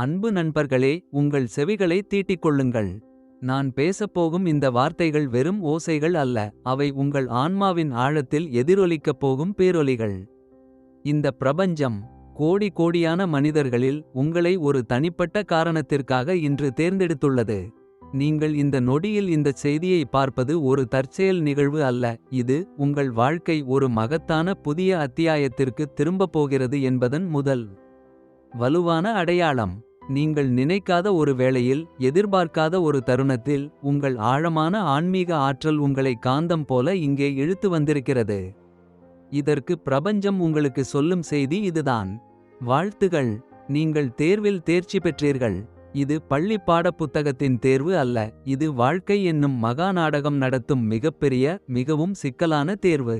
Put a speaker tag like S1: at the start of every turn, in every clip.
S1: அன்பு நண்பர்களே உங்கள் செவிகளை தீட்டிக் கொள்ளுங்கள் நான் பேசப்போகும் இந்த வார்த்தைகள் வெறும் ஓசைகள் அல்ல அவை உங்கள் ஆன்மாவின் ஆழத்தில் எதிரொலிக்கப் போகும் பேரொலிகள். இந்த பிரபஞ்சம் கோடி கோடியான மனிதர்களில் உங்களை ஒரு தனிப்பட்ட காரணத்திற்காக இன்று தேர்ந்தெடுத்துள்ளது. நீங்கள் இந்த நொடியில் இந்தச் செய்தியை பார்ப்பது ஒரு தற்செயல் நிகழ்வு அல்ல இது உங்கள் வாழ்க்கை ஒரு மகத்தான புதிய அத்தியாயத்திற்கு திரும்பப் போகிறது என்பதன் முதல் வலுவான அடையாளம். நீங்கள் நினைக்காத ஒரு வேளையில் எதிர்பார்க்காத ஒரு தருணத்தில் உங்கள் ஆழமான ஆன்மீக ஆற்றல் உங்களை காந்தம் போல இங்கே இழுத்து வந்திருக்கிறது. இதற்கு பிரபஞ்சம் உங்களுக்கு சொல்லும் செய்தி இதுதான். வாழ்த்துகள். நீங்கள் தேர்வில் தேர்ச்சி பெற்றீர்கள். இது பள்ளி பாடப்புத்தகத்தின் தேர்வு அல்ல. இது வாழ்க்கை என்னும் மகா நாடகம் நடத்தும் மிகப்பெரிய மிகவும் சிக்கலான தேர்வு.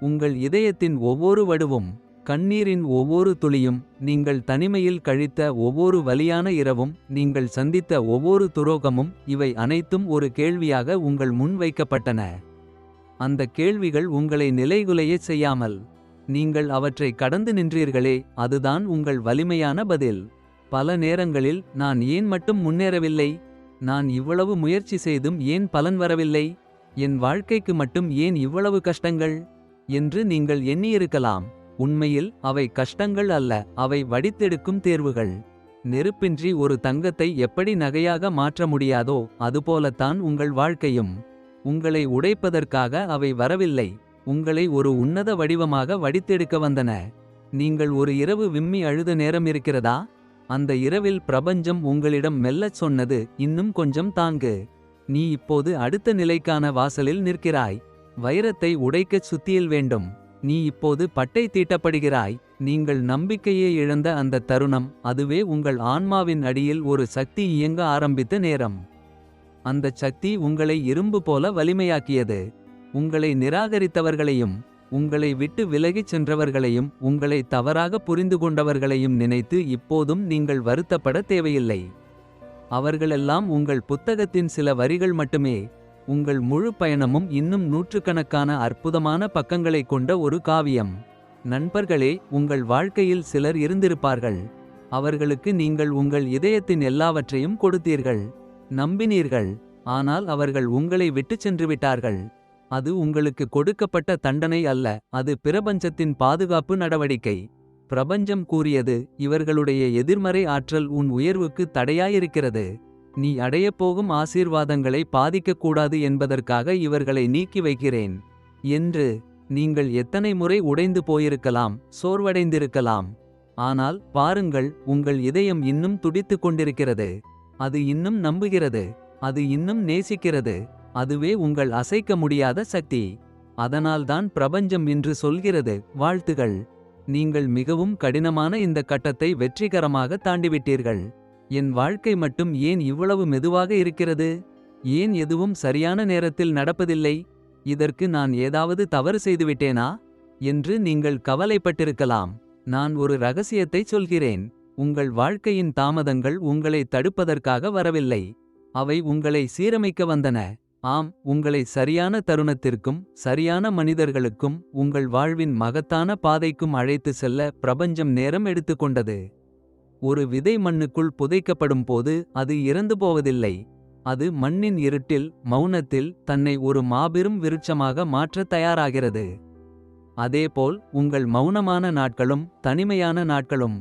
S1: உங்கள் இதயத்தின் ஒவ்வொரு வடுவும் கண்ணீரின் ஒவ்வொரு துளியும் நீங்கள் தனிமையில் கழித்த ஒவ்வொரு வலியான இரவும் நீங்கள் சந்தித்த ஒவ்வொரு துரோகமும் இவை அனைத்தும் ஒரு கேள்வியாக உங்கள் முன் வைக்கப்பட்டன. அந்த கேள்விகள் உங்களை நிலைகுலைய செய்யாமல் நீங்கள் அவற்றை கடந்து நின்றீர்களே அதுதான் உங்கள் வலிமையான பதில். பல நேரங்களில் நான் ஏன் மட்டும் முன்னேறவில்லை? நான் இவ்வளவு முயற்சி செய்தும் ஏன் பலன் வரவில்லை? என் வாழ்க்கைக்கு மட்டும் ஏன் இவ்வளவு கஷ்டங்கள்? என்று நீங்கள் எண்ணியிருக்கலாம். உண்மையில் அவை கஷ்டங்கள் அல்ல அவை வடித்தெடுக்கும் தேர்வுகள். நெருப்பின்றி ஒரு தங்கத்தை எப்படி நகையாக மாற்ற முடியாதோ அதுபோலத்தான் உங்கள் வாழ்க்கையும். உங்களை உடைப்பதற்காக அவை வரவில்லை உங்களை ஒரு உன்னத வடிவமாக வடித்தெடுக்க வந்தன. நீங்கள் ஒரு இரவு விம்மி அழுத நேரம் இருக்கிறதா? அந்த இரவில் பிரபஞ்சம் உங்களிடம் மெல்லச் சொன்னது இன்னும் கொஞ்சம் தாங்கு. நீ இப்போது அடுத்த நிலைக்கான வாசலில் நிற்கிறாய். வைரத்தை உடைக்கச் சுத்தியில் வேண்டும். நீ இப்போது பட்டை தீட்டப்படுகிறாய். நீங்கள் நம்பிக்கையை இழந்த அந்த தருணம் அதுவே உங்கள் ஆன்மாவின் அடியில் ஒரு சக்தி இயங்க ஆரம்பித்த நேரம். அந்தச் சக்தி உங்களை இரும்பு போல வலிமையாக்கியது. உங்களை நிராகரித்தவர்களையும் உங்களை விட்டு விலகிச் சென்றவர்களையும் உங்களை தவறாக புரிந்து கொண்டவர்களையும் நினைத்து இப்போதும் நீங்கள் வருத்தப்பட தேவையில்லை. அவர்களெல்லாம் உங்கள் புத்தகத்தின் சில வரிகள் மட்டுமே. உங்கள் முழு பயணமும் இன்னும் நூற்றுக்கணக்கான அற்புதமான பக்கங்களைக் கொண்ட ஒரு காவியம். நண்பர்களே உங்கள் வாழ்க்கையில் சிலர் இருந்திருப்பார்கள். அவர்களுக்கு நீங்கள் உங்கள் இதயத்தின் எல்லாவற்றையும் கொடுத்தீர்கள். நம்பினீர்கள். ஆனால் அவர்கள் உங்களை விட்டுச் சென்று விட்டார்கள். அது உங்களுக்கு கொடுக்கப்பட்ட தண்டனை அல்ல. அது பிரபஞ்சத்தின் பாதுகாப்பு நடவடிக்கை. பிரபஞ்சம் கூறியது இவர்களுடைய எதிர்மறை ஆற்றல் உன் உயர்வுக்கு தடையாயிருக்கிறது. நீ அடையப்போகும் ஆசீர்வாதங்களை பாதிக்கக்கூடாது என்பதற்காக இவர்களை நீக்கி வைக்கிறேன். என்று நீங்கள் எத்தனை முறை உடைந்து போயிருக்கலாம் சோர்வடைந்திருக்கலாம். ஆனால் பாருங்கள் உங்கள் இதயம் இன்னும் துடித்துக் கொண்டிருக்கிறது. அது இன்னும் நம்புகிறது அது இன்னும் நேசிக்கிறது அதுவே உங்கள் அசைக்க முடியாத சக்தி. அதனால்தான் பிரபஞ்சம் இன்று சொல்கிறது வாழ்த்துகள். நீங்கள் மிகவும் கடினமான இந்த கட்டத்தை வெற்றிகரமாக தாண்டிவிட்டீர்கள். என் வாழ்க்கை மட்டும் ஏன் இவ்வளவு மெதுவாக இருக்கிறது? ஏன் எதுவும் சரியான நேரத்தில் நடப்பதில்லை? இதற்கு நான் ஏதாவது தவறு செய்துவிட்டேனா? என்று நீங்கள் கவலைப்பட்டிருக்கலாம். நான் ஒரு ரகசியத்தை சொல்கிறேன். உங்கள் வாழ்க்கையின் தாமதங்கள் உங்களை தடுப்பதற்காக வரவில்லை. அவை உங்களை சீரமைக்க வந்தன. ஆம் உங்களை சரியான தருணத்திற்கும் சரியான மனிதர்களுக்கும் உங்கள் வாழ்வின் மகத்தான பாதைக்கும் அழைத்து செல்ல பிரபஞ்சம் நேரம் எடுத்துக்கொண்டது ஒரு விதை மண்ணுக்குள் புதைக்கப்படும் போது அது இறந்து போவதில்லை. அது மண்ணின் இருட்டில் மௌனத்தில் தன்னை ஒரு மாபெரும் விருட்சமாக மாற்றத் தயாராகிறது. அதேபோல் உங்கள் மௌனமான நாட்களும் தனிமையான நாட்களும்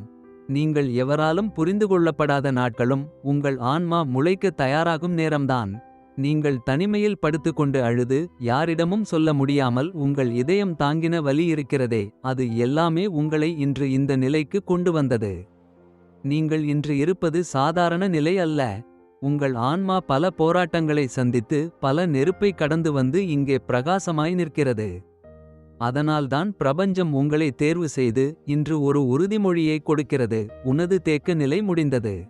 S1: நீங்கள் எவராலும் புரிந்து கொள்ளப்படாத நாட்களும் உங்கள் ஆன்மா முளைக்க தயாராகும் நேரம்தான். நீங்கள் தனிமையில் படுத்துக்கொண்டு அழுது யாரிடமும் சொல்ல முடியாமல் உங்கள் இதயம் தாங்கின வலி இருக்கிறதே அது எல்லாமே உங்களை இன்று இந்த நிலைக்கு கொண்டு வந்தது. நீங்கள் இன்று இருப்பது சாதாரண நிலை அல்ல. உங்கள் ஆன்மா பல போராட்டங்களை சந்தித்து பல நெருப்பை கடந்து வந்து இங்கே பிரகாசமாய் நிற்கிறது. அதனால்தான் பிரபஞ்சம் உங்களை தேர்வு செய்து இன்று ஒரு உறுதிமொழியை கொடுக்கிறது. உனது தேக்க நிலை முடிந்தது.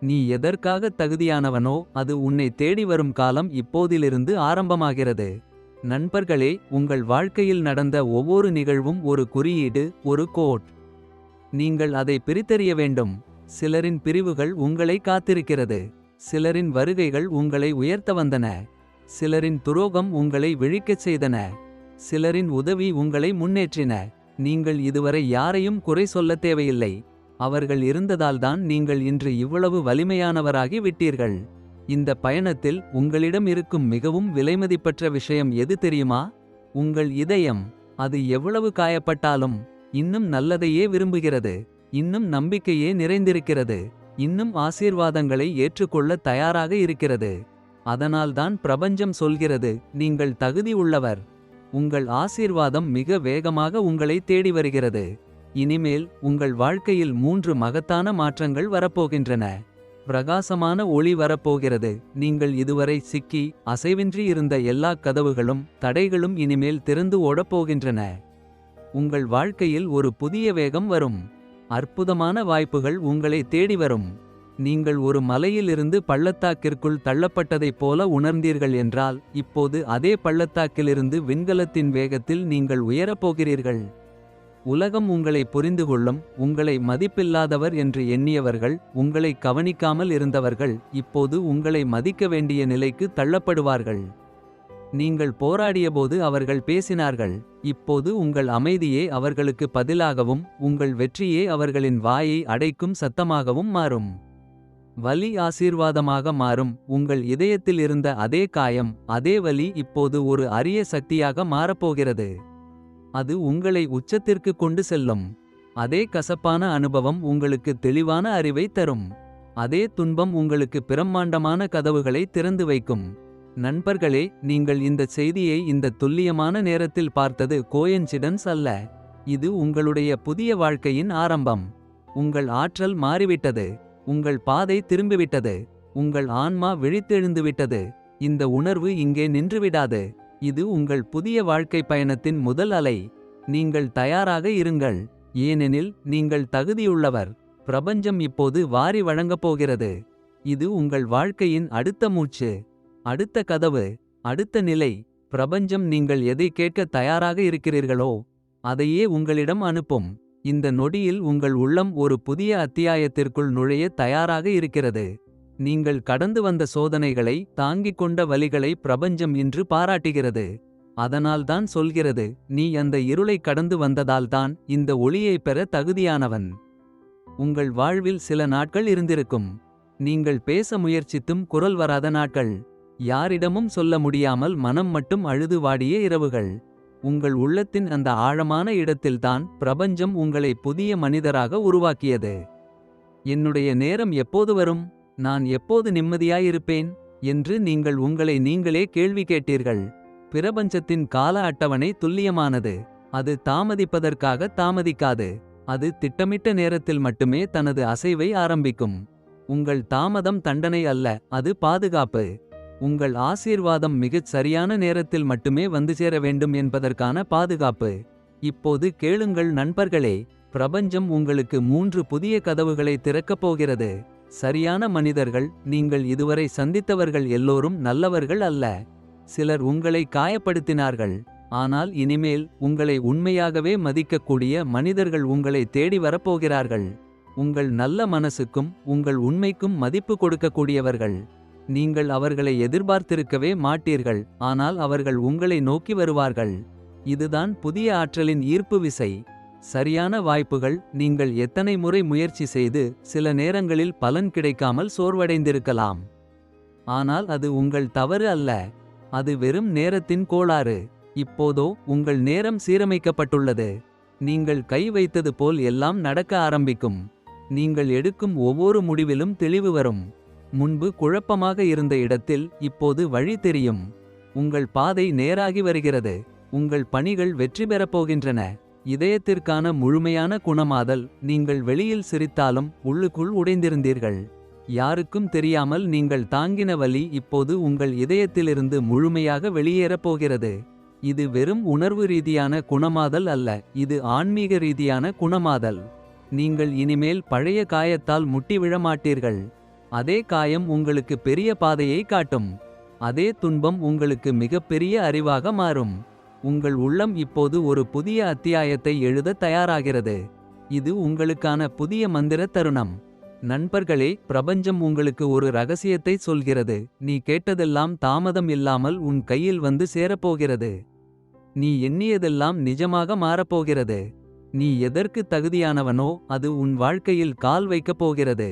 S1: நீ எதற்காக தகுதியானவனோ அது உன்னை தேடி வரும் காலம் இப்போதிலிருந்து ஆரம்பமாகிறது. நண்பர்களே உங்கள் வாழ்க்கையில் நடந்த ஒவ்வொரு நிகழ்வும் ஒரு குறியீடு ஒரு கோட். நீங்கள் அதை பிரித்தறிய வேண்டும். சிலரின் பிரிவுகள் உங்களை காத்திருக்கிறது. சிலரின் வருகைகள் உங்களை உயர்த்த வந்தன. சிலரின் துரோகம் உங்களை விழிக்கச் செய்தன. சிலரின் உதவி உங்களை முன்னேற்றின. நீங்கள் இதுவரை யாரையும் குறை சொல்லத் தேவையில்லை. அவர்கள் இருந்ததால்தான் நீங்கள் இன்று இவ்வளவு வலிமையானவராகி விட்டீர்கள். இந்த பயணத்தில் உங்களிடம் இருக்கும் மிகவும் விலைமதிப்பற்ற விஷயம் எது தெரியுமா? உங்கள் இதயம் அது எவ்வளவு காயப்பட்டாலும் இன்னும் நல்லதையே விரும்புகிறது. இன்னும் நம்பிக்கையே நிறைந்திருக்கிறது. இன்னும் ஆசீர்வாதங்களை ஏற்றுக்கொள்ள தயாராக இருக்கிறது. அதனால்தான் பிரபஞ்சம் சொல்கிறது நீங்கள் தகுதி உள்ளவர். உங்கள் ஆசீர்வாதம் மிக வேகமாக உங்களை தேடி வருகிறது. இனிமேல் உங்கள் வாழ்க்கையில் மூன்று மகத்தான மாற்றங்கள் வரப்போகின்றன. பிரகாசமான ஒளி வரப்போகிறது. நீங்கள் இதுவரை சிக்கி அசைவின்றி இருந்த எல்லா கதவுகளும் தடைகளும் இனிமேல் திறந்து ஓடப் போகின்றன. உங்கள் வாழ்க்கையில் ஒரு புதிய வேகம் வரும். அற்புதமான வாய்ப்புகள் உங்களை தேடி வரும். நீங்கள் ஒரு மலையிலிருந்து பள்ளத்தாக்கிற்குள் தள்ளப்பட்டதைப் போல உணர்ந்தீர்கள் என்றால் இப்போது அதே பள்ளத்தாக்கிலிருந்து விண்கலத்தின் வேகத்தில் நீங்கள் உயரப் போகிறீர்கள். உலகம் உங்களை புரிந்துகொள்ளும் உங்களை மதிப்பில்லாதவர் என்று எண்ணியவர்கள் உங்களை கவனிக்காமல் இருந்தவர்கள் இப்போது உங்களை மதிக்க வேண்டிய நிலைக்கு தள்ளப்படுவார்கள். நீங்கள் போராடியபோது அவர்கள் பேசினார்கள் இப்போது உங்கள் அமைதியே அவர்களுக்கு பதிலாகவும் உங்கள் வெற்றியே அவர்களின் வாயை அடைக்கும் சத்தமாகவும் மாறும். வலி ஆசீர்வாதமாக மாறும் உங்கள் இதயத்தில் இருந்த அதே காயம் அதே வலி இப்போது ஒரு அரிய சக்தியாக மாறப்போகிறது. அது உங்களை உச்சத்திற்கு கொண்டு செல்லும். அதே கசப்பான அனுபவம் உங்களுக்கு தெளிவான அறிவை தரும். அதே துன்பம் உங்களுக்கு பிரம்மாண்டமான கதவுகளை திறந்து வைக்கும். நண்பர்களே நீங்கள் இந்த செய்தியை இந்த துல்லியமான நேரத்தில் பார்த்தது கோயன்சிடன்ஸ் அல்ல. இது உங்களுடைய புதிய வாழ்க்கையின் ஆரம்பம். உங்கள் ஆற்றல் மாறிவிட்டது. உங்கள் பாதை திரும்பிவிட்டது. உங்கள் ஆன்மா விழித்தெழுந்துவிட்டது. இந்த உணர்வு இங்கே நின்றுவிடாது. இது உங்கள் புதிய வாழ்க்கை பயணத்தின் முதல் அலை. நீங்கள் தயாராக இருங்கள். ஏனெனில் நீங்கள் தகுதியுள்ளவர். பிரபஞ்சம் இப்போது வாரி வழங்கப் போகிறது. இது உங்கள் வாழ்க்கையின் அடுத்த மூச்சு. அடுத்த கதவு அடுத்த நிலை பிரபஞ்சம் நீங்கள் எதை கேட்க தயாராக இருக்கிறீர்களோ அதையே உங்களிடம் அனுப்பும். இந்த நொடியில் உங்கள் உள்ளம் ஒரு புதிய அத்தியாயத்திற்குள் நுழைய தயாராக இருக்கிறது. நீங்கள் கடந்து வந்த சோதனைகளை தாங்கிக் கொண்ட வழிகளை பிரபஞ்சம் இன்று பாராட்டுகிறது. அதனால்தான் சொல்கிறது நீ அந்த இருளை கடந்து வந்ததால்தான் இந்த ஒளியைப் பெற தகுதியானவன். உங்கள் வாழ்வில் சில நாட்கள் இருந்திருக்கும். நீங்கள் பேச முயற்சித்தும் குரல் வராத நாட்கள். யாரிடமும் சொல்ல முடியாமல் மனம் மட்டும் அழுது வாடிய இரவுகள். உங்கள் உள்ளத்தின் அந்த ஆழமான இடத்தில்தான் பிரபஞ்சம் உங்களை புதிய மனிதராக உருவாக்கியது. என்னுடைய நேரம் எப்போது வரும்? நான் எப்போது நிம்மதியாயிருப்பேன்? என்று நீங்கள் உங்களை நீங்களே கேள்வி கேட்டீர்கள். பிரபஞ்சத்தின் கால அட்டவணை துல்லியமானது. அது தாமதிப்பதற்காக தாமதிக்காது. அது திட்டமிட்ட நேரத்தில் மட்டுமே தனது அசைவை ஆரம்பிக்கும். உங்கள் தாமதம் தண்டனை அல்ல அது பாதுகாப்பு. உங்கள் ஆசீர்வாதம் மிகச் சரியான நேரத்தில் மட்டுமே வந்து சேர வேண்டும் என்பதற்கான பாதுகாப்பு. இப்போது கேளுங்கள் நண்பர்களே பிரபஞ்சம் உங்களுக்கு மூன்று புதிய கதவுகளை திறக்கப் போகிறது. சரியான மனிதர்கள் நீங்கள் இதுவரை சந்தித்தவர்கள் எல்லோரும் நல்லவர்கள் அல்ல. சிலர் உங்களை காயப்படுத்தினார்கள். ஆனால் இனிமேல் உங்களை உண்மையாகவே மதிக்கக்கூடிய மனிதர்கள் உங்களை தேடி வரப்போகிறார்கள். உங்கள் நல்ல மனசுக்கும் உங்கள் உண்மைக்கும் மதிப்பு கொடுக்கக்கூடியவர்கள். நீங்கள் அவர்களை எதிர்பார்த்திருக்கவே மாட்டீர்கள் ஆனால் அவர்கள் உங்களை நோக்கி வருவார்கள். இதுதான் புதிய ஆற்றலின் ஈர்ப்பு விசை. சரியான வாய்ப்புகள் நீங்கள் எத்தனை முறை முயற்சி செய்து சில நேரங்களில் பலன் கிடைக்காமல் சோர்வடைந்திருக்கலாம். ஆனால் அது உங்கள் தவறு அல்ல. அது வெறும் நேரத்தின் கோளாறு. இப்போதோ உங்கள் நேரம் சீரமைக்கப்பட்டுள்ளது. நீங்கள் கை வைத்தது போல் எல்லாம் நடக்க ஆரம்பிக்கும். நீங்கள் எடுக்கும் ஒவ்வொரு முடிவிலும் தெளிவு வரும். முன்பு குழப்பமாக இருந்த இடத்தில் இப்போது வழி தெரியும். உங்கள் பாதை நேராகி வருகிறது. உங்கள் பணிகள் வெற்றி பெறப் போகின்றன. இதயத்திற்கான முழுமையான குணமாதல் நீங்கள் வெளியில் சிரித்தாலும் உள்ளுக்குள் உடைந்திருந்தீர்கள். யாருக்கும் தெரியாமல் நீங்கள் தாங்கின வலி இப்போது உங்கள் இதயத்திலிருந்து முழுமையாக வெளியேறப் போகிறது. இது வெறும் உணர்வு ரீதியான குணமாதல் அல்ல. இது ஆன்மீக ரீதியான குணமாதல். நீங்கள் இனிமேல் பழைய காயத்தால் முட்டி விழமாட்டீர்கள் அதே காயம் உங்களுக்கு பெரிய பாதையை காட்டும். அதே துன்பம் உங்களுக்கு மிகப்பெரிய அறிவாக மாறும். உங்கள் உள்ளம் இப்போது ஒரு புதிய அத்தியாயத்தை எழுத தயாராகிறது. இது உங்களுக்கான புதிய மந்திர தருணம். நண்பர்களே பிரபஞ்சம் உங்களுக்கு ஒரு ரகசியத்தை சொல்கிறது. நீ கேட்டதெல்லாம் தாமதம் இல்லாமல் உன் கையில் வந்து சேரப்போகிறது. நீ எண்ணியதெல்லாம் நிஜமாக மாறப்போகிறது. நீ எதற்கு தகுதியானவனோ அது உன் வாழ்க்கையில் கால் வைக்கப் போகிறது.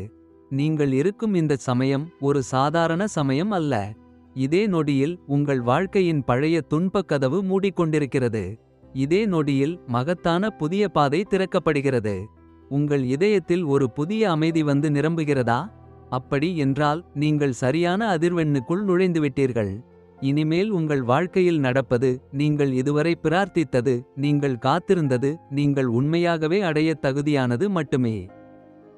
S1: நீங்கள் இருக்கும் இந்த சமயம் ஒரு சாதாரண சமயம் அல்ல. இதே நொடியில் உங்கள் வாழ்க்கையின் பழைய துன்பக் கதவு மூடிக்கொண்டிருக்கிறது. இதே நொடியில் மகத்தான புதிய பாதை திறக்கப்படுகிறது. உங்கள் இதயத்தில் ஒரு புதிய அமைதி வந்து நிரம்புகிறதா. அப்படி என்றால் நீங்கள் சரியான அதிர்வெண்ணுக்குள் நுழைந்துவிட்டீர்கள். இனிமேல் உங்கள் வாழ்க்கையில் நடப்பது நீங்கள் இதுவரை பிரார்த்தித்தது. நீங்கள் காத்திருந்தது நீங்கள் உண்மையாகவே அடையத் தகுதியானது மட்டுமே.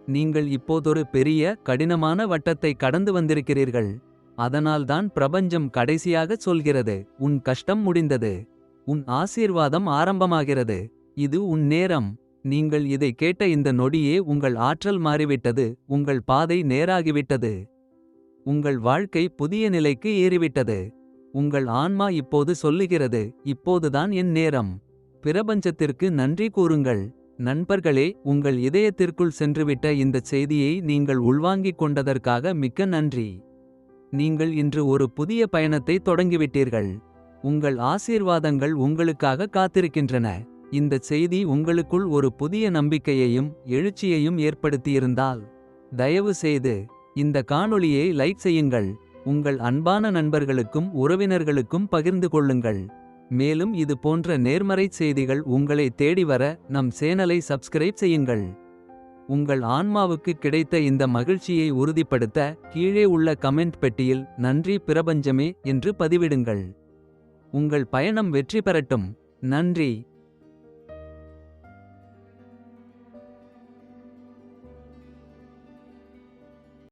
S1: நீங்கள் இப்போதொரு பெரிய கடினமான வட்டத்தை கடந்து வந்திருக்கிறீர்கள். அதனால்தான் பிரபஞ்சம் கடைசியாகச் சொல்கிறது உன் கஷ்டம் முடிந்தது. உன் ஆசீர்வாதம் ஆரம்பமாகிறது. இது உன் நேரம். நீங்கள் இதை கேட்ட இந்த நொடியே உங்கள் ஆற்றல் மாறிவிட்டது. உங்கள் பாதை நேராகிவிட்டது. உங்கள் வாழ்க்கை புதிய நிலைக்கு ஏறிவிட்டது. உங்கள் ஆன்மா இப்போது சொல்லுகிறது இப்போதுதான் என் நேரம். பிரபஞ்சத்திற்கு நன்றி கூறுங்கள். நண்பர்களே உங்கள் இதயத்திற்குள் சென்றுவிட்ட இந்தச் செய்தியை நீங்கள் உள்வாங்கிக் கொண்டதற்காக மிக்க நன்றி. நீங்கள் இன்று ஒரு புதிய பயணத்தை தொடங்கிவிட்டீர்கள். உங்கள் ஆசீர்வாதங்கள் உங்களுக்காக காத்திருக்கின்றன. இந்தச் செய்தி உங்களுக்குள் ஒரு புதிய நம்பிக்கையையும் எழுச்சியையும் ஏற்படுத்தியிருந்தால். தயவு செய்து இந்த காணொளியை லைக் செய்யுங்கள். உங்கள் அன்பான நண்பர்களுக்கும் உறவினர்களுக்கும் பகிர்ந்து கொள்ளுங்கள். மேலும் இது போன்ற நேர்மறைச் செய்திகள் உங்களை தேடி வர நம் சேனலை சப்ஸ்கிரைப் செய்யுங்கள். உங்கள் ஆன்மாவுக்கு கிடைத்த இந்த மகிழ்ச்சியை உறுதிப்படுத்த கீழே உள்ள கமெண்ட் பெட்டியில் நன்றி பிரபஞ்சமே என்று பதிவிடுங்கள். உங்கள் பயணம் வெற்றி பெறட்டும் நன்றி.